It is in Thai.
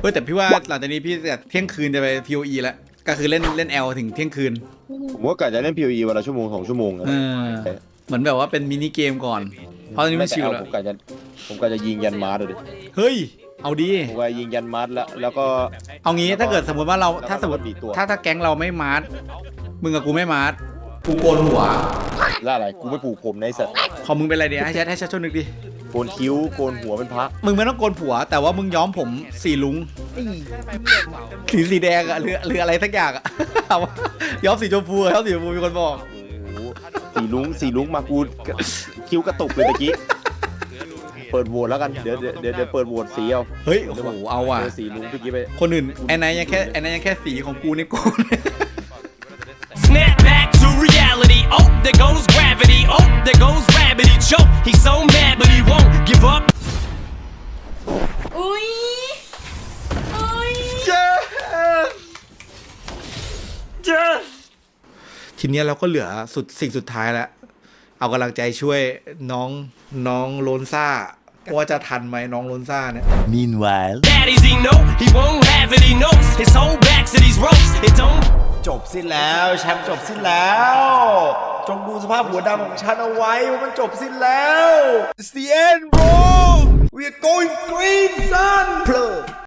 เฮ้ยแต่พี่ว่าหลังจากนี้พี่จะเที่ยงคืนจะไป POE แล้วก็คือเล่นเล่น L ถึงเที่ยงคืนผมว่ากะจะเล่น PoE วันละชั่วโมงสองชั่วโมงนะเออเหมือนแบบว่าเป็นมินิเกมก่อน เพราะตอนนี้มันชิลเอาแล้วผมกะจะผมกะจะยิงยันมาร์เลยดิเฮ้ย เอาดี ผมกะยิงยันมาร์แล้วแล้วก็ เอางี้ถ้าเกิดสมมติว่าเราแล้วก็ถ้าสมมติดีดตัวถ้าถ้าแก๊งเราไม่มาร์ทมึงกับกูไม่มาร์ทกูโกนหัว ล่าอะไรกูไม่ปลูกผมในสัตว์ขอมึงเป็นอะไรเดียวให้แชทให้แชทช่วยนึกดิ โกนคิ้วโกนหัวเป็นพระมึงไม่ต้องโกนผัว แต่ว่ามึงย้อมผมสีลุงสีสีแดงอะหรือหรืออะไรสักอย่างอะ ย้อมสีชมพูย้อมสีชมพูมีคนบอกโอ้โหสีลุงสีลุงมากูคิ้วกระตุกเลยตะกี้เปิดโหวตแล้วกันเดี๋ยวเดี๋ยวเดี๋ยวเดี๋ยวเปิดโหวตสีเอาเฮ้ยโอ้โหเอาว่ะเจอสีลุงตะกี้ไปคนอื่นไอ้นายยังแค่ไอ้นายยังแค่สีของกูนี่กู Snap He's so mad, but he won't give up. อุ้ยอุ้ยทีเนี้ยเราก็เหลือสุดสิ่งสุดท้ายแล้ว เอากำลังใจช่วยน้องน้องโลนซ่าว่าจะทันไหมน้องโลนซ่าเนี่ย Meanwhile. Daddies, he know he won't have it. He knows his whole back to these ropes. It don't จบสิ้นแล้ว แชมป์จบสิ้นแล้ว จงดูสภาพหัวดำของฉันเอาไว้ว่ามันจบสิ้นแล้ว It's the end bro We're going green son